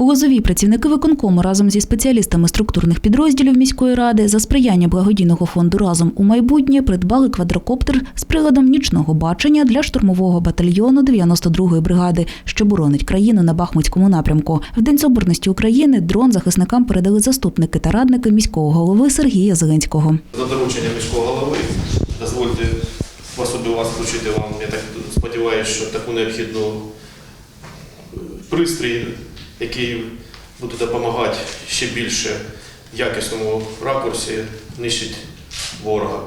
У Лозовій працівники виконкому разом зі спеціалістами структурних підрозділів міської ради за сприяння благодійного фонду разом у майбутнє придбали квадрокоптер з приладом нічного бачення для штурмового батальйону 92-ї бригади, що боронить країну на Бахмутському напрямку. В День Соборності України дрон захисникам передали заступники та радники міського голови Сергія Зеленського. За дорученням міського голови дозвольте особі вас вручити вам, я так сподіваюся, що таку необхідну пристрій, який буде допомагати ще більше в якісному ракурсі нищить ворога.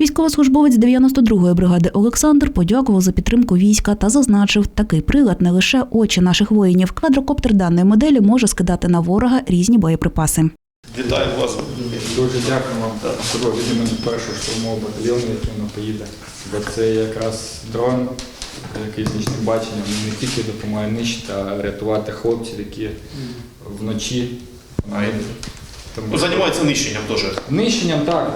Військовослужбовець 92-ї бригади Олександр подякував за підтримку війська та зазначив, такий прилад не лише очі наших воїнів. Квадрокоптер даної моделі може скидати на ворога різні боєприпаси. Вітаю вас. Дуже дякую вам особливо від імені першого штурмового батальйону, який воно поїде. Бо це якраз дрон, який з нічним баченням не тільки допомагає нищити, а рятувати хлопців, які вночі. Тому Ну, Займається нищенням теж. Нищенням так,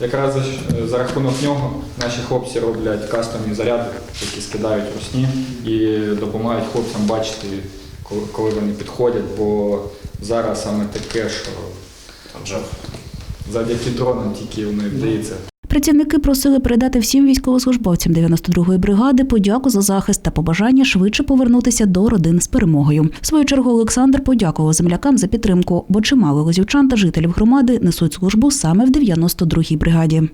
якраз за, за рахунок нього наші хлопці роблять кастомні заряди, які скидають русні і допомагають хлопцям бачити, коли, вони підходять, бо зараз саме таке, що Там завдяки дронам тільки воно і вдається. Працівники просили передати всім військовослужбовцям 92-ї бригади подяку за захист та побажання швидше повернутися до родин з перемогою. В свою чергу Олександр подякував землякам за підтримку, бо чимало лозівчан та жителів громади несуть службу саме в 92-й бригаді.